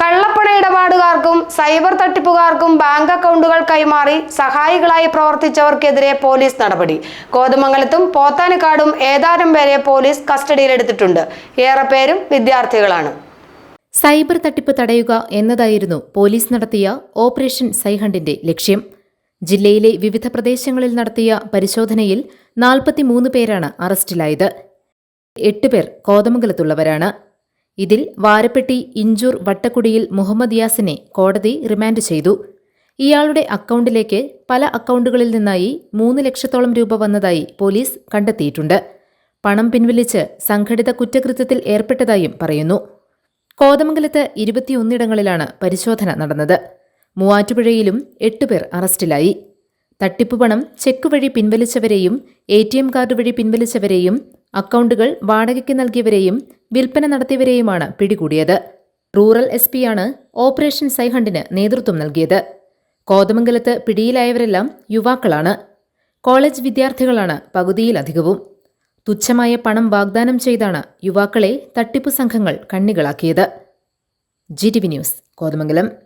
കള്ളപ്പണ ഇടപാടുകാർക്കും cyber തട്ടിപ്പുകാർക്കും bank അക്കൗണ്ടുകൾ കൈമാറി സഹായികളായി പ്രവർത്തിച്ചവർക്കെതിരെ പോലീസ് നടപടി. കോതമംഗലത്തും പോത്താനിക്കാടും ഏതാനും പേരെ പോലീസ് കസ്റ്റഡിയിലെടുത്തിട്ടുണ്ട്. ഏറെ പേരും വിദ്യാർത്ഥികളാണ്. സൈബർ തട്ടിപ്പ് തടയുക എന്നതായിരുന്നു പോലീസ് നടത്തിയ ഓപ്പറേഷൻ സൈഹണ്ടിന്റെ ലക്ഷ്യം. ജില്ലയിലെ വിവിധ പ്രദേശങ്ങളിൽ നടത്തിയ പരിശോധനയിൽ നാൽപ്പത്തിമൂന്ന് പേരാണ് അറസ്റ്റിലായത്. എട്ട് പേർ കോതമംഗലത്തുള്ളവരാണ്. ഇതിൽ വാരപ്പെട്ടി ഇഞ്ചൂർ വട്ടക്കുടിയിൽ മുഹമ്മദ് യാസിനെ കോടതി റിമാൻഡ് ചെയ്തു. ഇയാളുടെ അക്കൗണ്ടിലേക്ക് പല അക്കൗണ്ടുകളിൽ നിന്നായി മൂന്ന് ലക്ഷത്തോളം രൂപ വന്നതായി പോലീസ് കണ്ടെത്തിയിട്ടുണ്ട്. പണം പിൻവലിച്ച് സംഘടിത കുറ്റകൃത്യത്തിൽ ഏർപ്പെട്ടതായും പറയുന്നു. കോതമംഗലത്ത് ഇരുപത്തിയൊന്നിടങ്ങളിലാണ് പരിശോധന നടന്നത്. മൂവാറ്റുപുഴയിലും എട്ടുപേർ അറസ്റ്റിലായി. തട്ടിപ്പ് പണം ചെക്ക് വഴി പിൻവലിച്ചവരെയും എ ടി എം കാർഡ് വഴി പിൻവലിച്ചവരെയും അക്കൗണ്ടുകൾ വാടകയ്ക്ക് നൽകിയവരെയും വിൽപ്പന നടത്തിയവരെയുമാണ് പിടികൂടിയത്. റൂറൽ എസ് പിയാണ് ഓപ്പറേഷൻ സൈഹണ്ടിന് നേതൃത്വം നൽകിയത്. കോതമംഗലത്ത് പിടിയിലായവരെല്ലാം യുവാക്കളാണ്. കോളേജ് വിദ്യാർത്ഥികളാണ് പകുതിയിലധികവും. തുച്ഛമായ പണം വാഗ്ദാനം ചെയ്താണ് യുവാക്കളെ തട്ടിപ്പു സംഘങ്ങൾ കണ്ണികളാക്കിയത്. G T V news Kothamangalam.